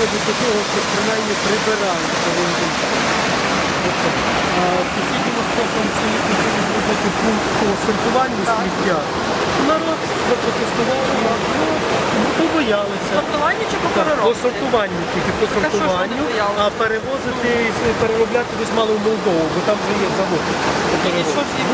приводить до того, що принаймні прибирають коли Тобто, Москва сусіднім зробити пункт по сортуванню сміття. Народ запротестував, ну, ну побоялися. Сортування чи по Так, по сортуванню, тільки по сортуванню, а перевозити, переробляти десь мало в Молдову, бо там вже є завод. по І що переробці. ж їм